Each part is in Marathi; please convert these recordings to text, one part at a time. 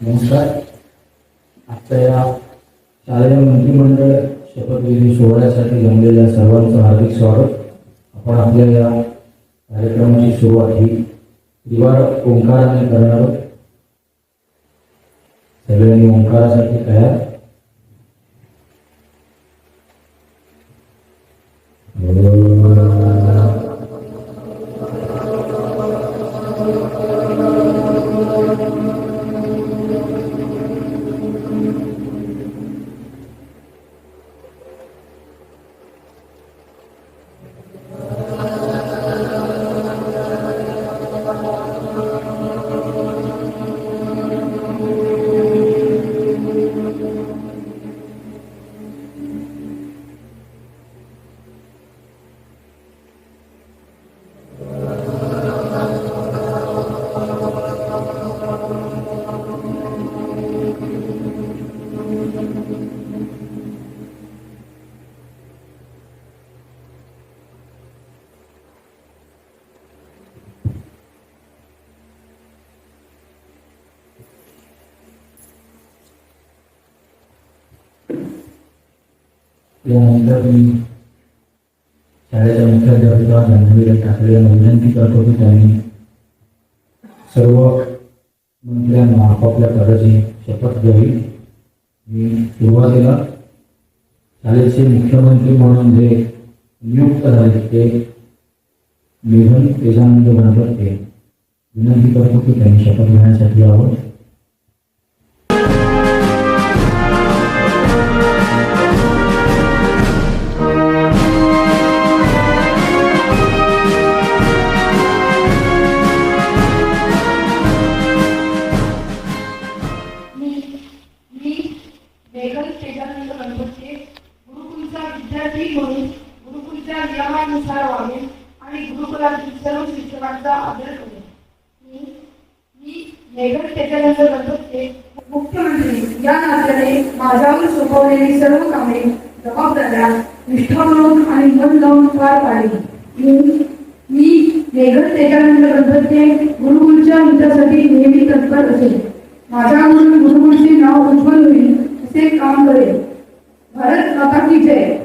नमस्कार. आजच्या या शालेय मंत्रिमंडळ शपथविधी सोहळ्यासाठी जमलेल्या सर्वांचं हार्दिक स्वागत. आपण आपल्या या कार्यक्रमाची सुरुवात ही त्रिवार ओंकाराने करणार आहोत. सगळ्यांनी ओंकारासाठी तयार. हो. यानंतर मी शाळेच्या मुख्याध्यापिका जान्हवी ठाकरे यांना विनंती करतो की त्यांनी सर्व मंत्र्यांना आपापल्या पदाची शपथ घ्यावी मी सुरुवातीला शाळेचे मुख्यमंत्री म्हणून जे नियुक्त झाले ते मेघन तेजानंद गणपते विनंती करतो की त्यांनी शपथ घेण्यासाठी आहोत मी मी मेघन तेजानंद गणपती गुरुकुलच्या हितासाठी नेहमी तत्पर असेल माझ्याकडून गुरुकुलचे नाव उज्ज्वल होईल असे काम करेल भारत माता की जय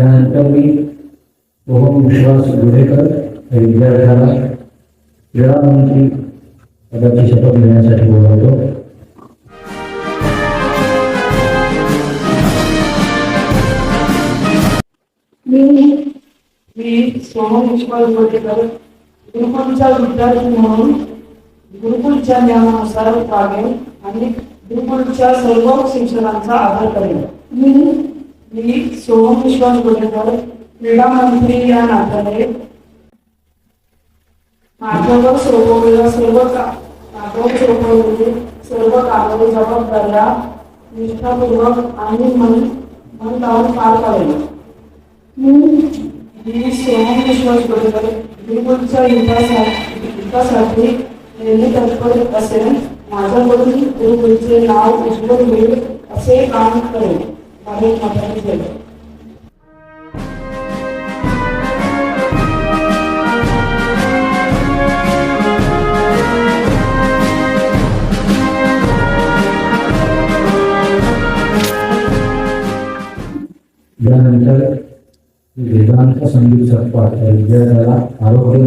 यानंतर मी सोहम विश्वास गुडेकर या विद्यार्थ्याला क्रीडा मंत्री पदाची शपथ घेण्यासाठी बोलवतो. मी मी सोहम विश्वास गोटेकर गुरुकुलचा विद्यार्थी म्हणून गुरुकुलच्या नियमानुसार वागेन आणि गुरुकुलच्या सर्व शिक्षकांचा आदर करेन. मी मी सोहम विश्वास गोटेकर क्रीडा मंत्री या नात्याने माझ्यावर सोपवलेल्या सर्व माझ्यावर सोपवलेली सर्व कामे जबाबदाऱ्या निष्ठापूर्वक आणि मन मन लावून पार पाडले. मी सोहम विश्वास गोडेकर गुरुकुलच्या हितासाठी हितासाठी नेहमी तत्पर असेल. माझ्याकडून गुरुकुलचे नाव उज्ज्वल होईल असे काम करेल भारत माता की यानंतर वेदांत संगीत सत्पाठ या विद्यार्थ्याला आरोग्य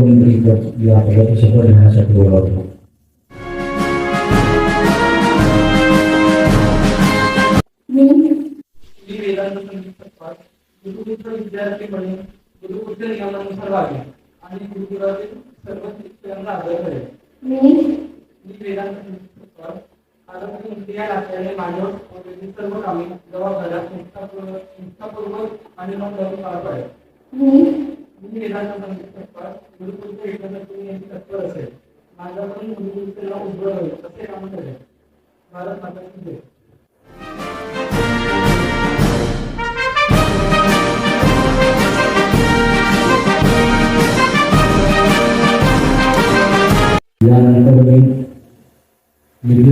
या पदाची शपथ घेण्यासाठी बोलावतो. गुरुकुलचा विद्यार्थी म्हणून गुरुकुलच्या नियमानुसार वागेन. आणि गुरुकुलातील सर्व शिक्षकांना आदर करेन. मी? मी वेदांत आरोग्य मंत्री या नात्याने सोपवलेली सर्व कामे जबाबदाऱ्या निष्ठापूर्वक आणि मन लावून पार पाडेल मी? वेदांत गुरुकुलच्या हितासाठी नेहमी तत्पर असेल. माझ्याकडून नाव उज्ज्वल होईल असे काम करेल भारत माता की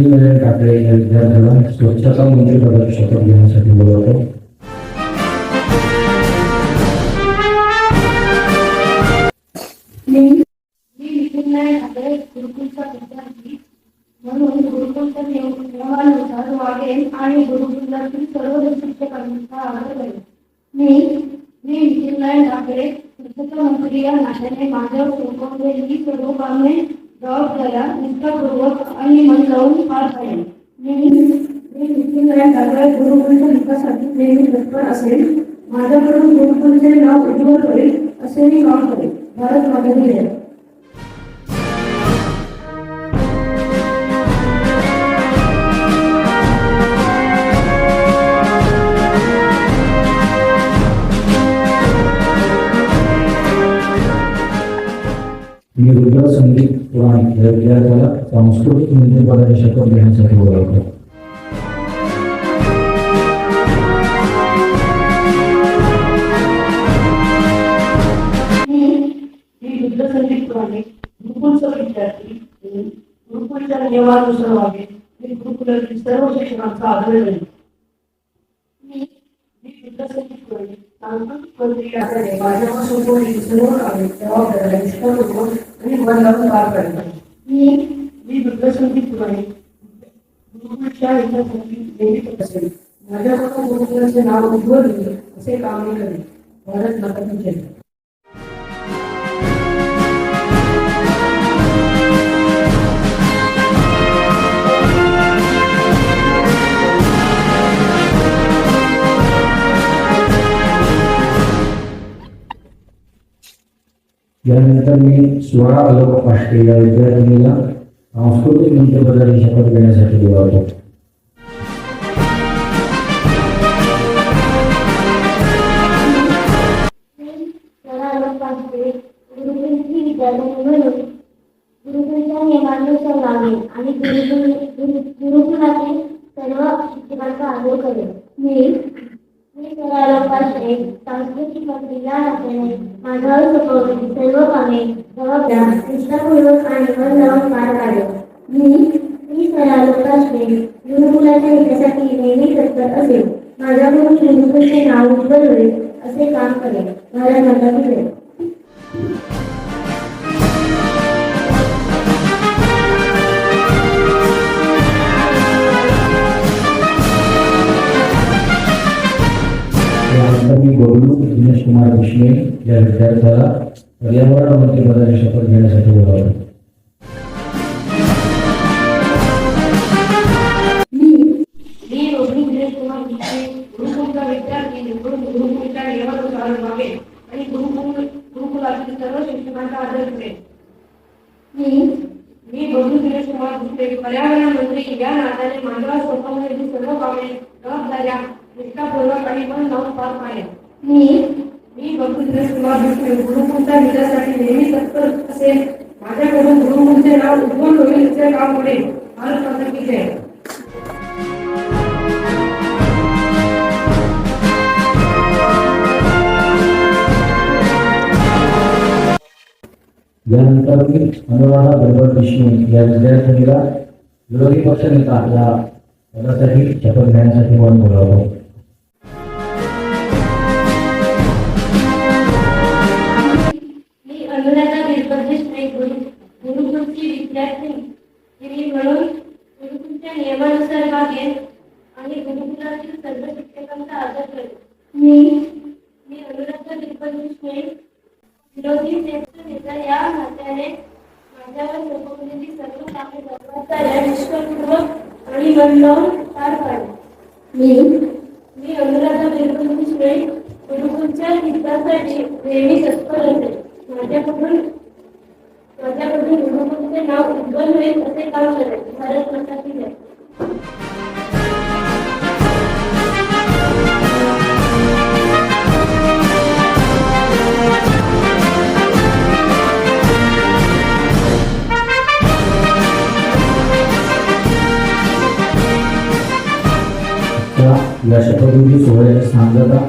जय ठाकरे या विद्यार्थ्याला स्वच्छता शपथ घेण्यासाठी बोलवतो. मी ठाकरे गुरुकुलचा म्हणून गुरुकुलच्या नियमानुसार वागेन आणि गुरुकुलातील सर्व शिक्षकांचा आदर करेन. मी मी निखिल ठाकरे स्वच्छता मंत्री या नात्याने माझ्यावर सोपवलेली सर्व कामे जबाबदाऱ्या निष्ठापूर्वक आणि मन लावून पार पाडेन मी मी निखिल गुरुकुलच्या विकासासाठी नेहमी तत्पर असेल. माझ्याकडून गुरुकुलचे नाव उज्ज्वल होईल असे मी काम करेल भारत माता की मी रुद्र संगीत किंवा विद्यार्थ्याला सांस्कृतिक मंत्रिपदाची शपथ घेण्यासाठी बोलावतो गुरुकुलच्या नियमानुसार मी गुरुकुलातील सर्व शिक्षणांचा आदर करेन. मी मी सांस्कृतिक मंत्री आणि मन लावून पार पाडतात मी मी रुद्रसंगीत पुराणे गुरुकुलच्या विद्यार्थ्यांची नेहमी असेल. माझ्याकडून गुरुकुलाचे नाव उज्ज्वल असे काम मी करेन भारत माता यानंतर मी सोळा अलोक पाष्टे या विद्यार्थिनीला सांस्कृतिक मंत्रिपदाची शपथ घेण्यासाठी दिला होता गुरुकुलच्या नियमानुसार वागेन आणि गुरुकुल गुरुकुलातील सर्व शिक्षकांचा आदर करेन मी मी करालोपाश्रे सांस्कृतिक मंत्रीला नात्याने माझ्यावर सोपवलेली सर्व कामे जबाबदार निष्ठापूर्वक आणि मन बबलू दिनेश कुमार विषय पर्यावरण मंत्री या नात्याने माझ्यावर सोपवलेली सर्व कामे जबाबदाऱ्या निष्ठापूर्वक आणि मन लावून पार मी मी गुरुकुलच्या नेहमी तत्पर असेल माझ्याकडून गुरुकुलचे नाव उज्ज्वल होईल काम करेन भारत माता की जय यानंतर मी अनुराधा बरोबर विष्णू या विद्यार्थिनीला विरोधी पक्षनेता या पदासाठी शपथ घेण्यासाठी म्हणून बोलावतो. हितासाठी नेहमी तत्पर असेल माझ्याकडून माझ्याकडून नाव उज्ज्वल होईल असे काम करेल. भारत जय. या शपथविधी सोहळ्याची सांगता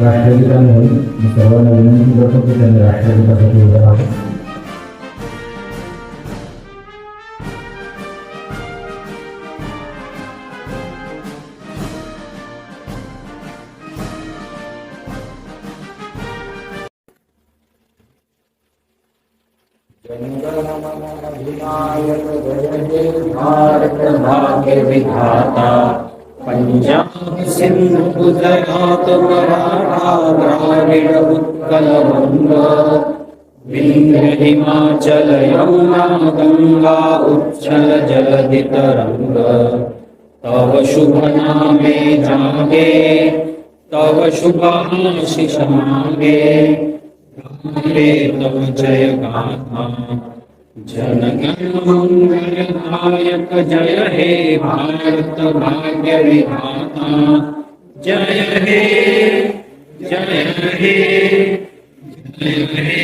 राष्ट्रपिता म्हणून मी सर्वांना विनंती करतो की त्यांनी राष्ट्रपितासाठी उभं राहावं भारत भाग्य विधाता। पंजाब सिंधु गुजरात मराठा द्राविड उत्कल बंग विंध्य हिमाचल यमुना गंगा उच्चल जलधि तरंग तव शुभ नामे जागे तव शुभाशिष मांगे तव जय गाथा जनगणमङ्गलनायक जय हे भारत भाग्य विधाता जय हे जय हे जय हे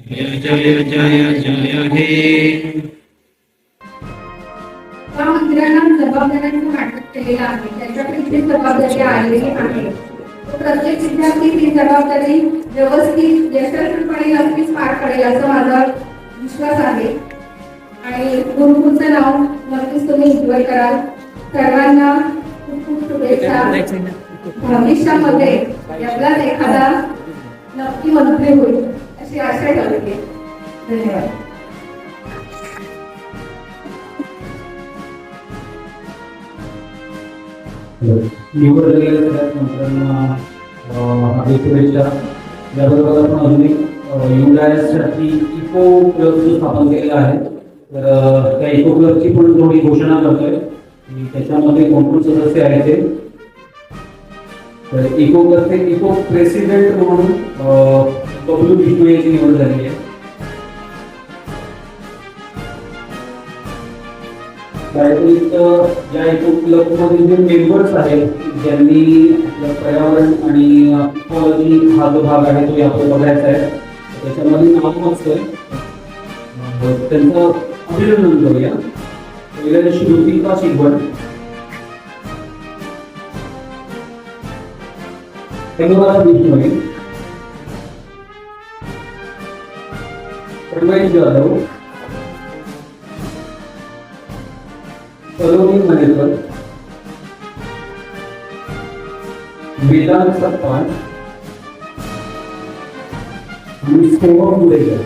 जय जय जय जय हे त्या जबाबदाऱ्यांचं नाटक केलेलं आहे. त्याच्याकडे जबाबदारी आलेली आहे. प्रत्येक विद्यार्थी ती जबाबदारी व्यवस्थित यशस्वीपणे नक्कीच पार पडेल असं माझं विश्वास आहे. आणि गुरुकुलचं नाव नक्कीच तुम्ही एन्जॉय कराल. सर्वांना खूप खूप शुभेच्छा. भविष्यामध्ये यातलाच एखादा नक्की मंत्री होईल अशी आशा ठेवते. धन्यवाद. निवडलेल्या झालेल्या सगळ्याच मंत्र्यांना शुभेच्छा. याबरोबर आपण अजून एक युवरायासाठी इको क्लब जो स्थापन केलेला आहे तर त्या इको क्लबची पण थोडी घोषणा करतोय. त्याच्यामध्ये कोण कोण सदस्य आहेत ते? तर इको क्लबचे इको प्रेसिडेंट म्हणून बबलू बिष्णू यांची निवड झालेली आहे. त्याव्यतिरिक्त ज्या इको क्लबमध्ये जे मेंबर्स आहेत ज्यांनी पर्यावरण आणि इकॉलॉजी हा जो भाग आहे तो यापुढे बघायचा आहे. त्याच्यामध्ये नाव असतंय त्यांचं अभिनंदन करूया. पहिल्या श्रुतिका शिगवण धन्यवाद बिष्णोई रमेश जाधव. सलोनी मनेकर. वेदांत सप्पान आणि सोहम मुडेकर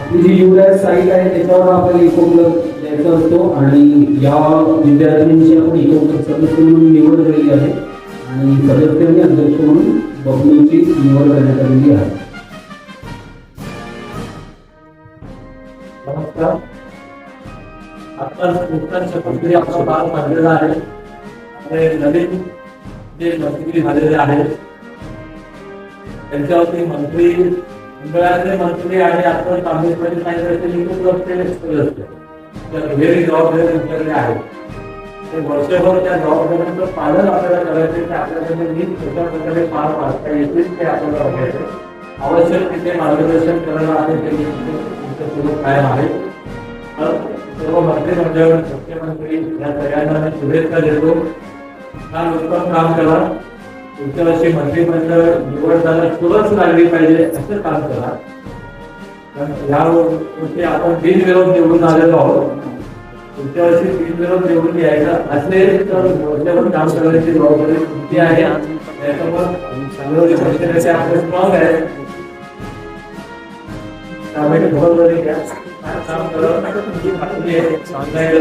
आपली जी युवराज साईट आहे त्याच्यावर आपल्याला इको क्लब द्यायचा असतो आणि या विद्यार्थ्यांची आपण इको सदस्य म्हणून निवड झाली आहे आणि सदस्यांनी अध्यक्ष म्हणून बबलूची निवड करण्यात आलेली आहे. नमस्कार. आता नुकताच शपथविधी आपला पार पडलेला आहे. नवीन जे मंत्री झालेले आहेत त्यांच्यावरती मंत्री मंडळाचे मंत्री आणि आपण काँग्रेसमध्ये सांगितलं निवडून असलेले सदस्य तर वेगळी जबाबदारी त्यांच्याकडे आहे ते वर्षभर त्या जबाबदाऱ्यांचं पालन आपल्याला करायचे ते आपल्याकडे नीट कशा प्रकारे पार पाडता येतील ते आपल्याला बघायचं आवश्यक तिथे मार्गदर्शन करायला आहे ते तुमचं सुरू कायम आहे तर सर्व मंत्रिमंडळ मुख्यमंत्री या सगळ्यांना मी शुभेच्छा देतो छान उत्तम काम करा। पुढच्या वर्षी मंत्रिमंडळ निवड झाला सुरच लागली पाहिजे असं काम करा. कारण या वर्षी आपण बिनविरोध निवडून आलेलो आहोत. पुढच्या वर्षी बिनविरोध निवडून यायचा असेल तर वर्षभर काम करण्याची जबाबदारी तुमची आहे. त्याच्यामुळे विरोधी आपले स्ट्रॉंग आहे. त्यामुळे जबाबदारी घ्या. काम करत चांगलं आहे.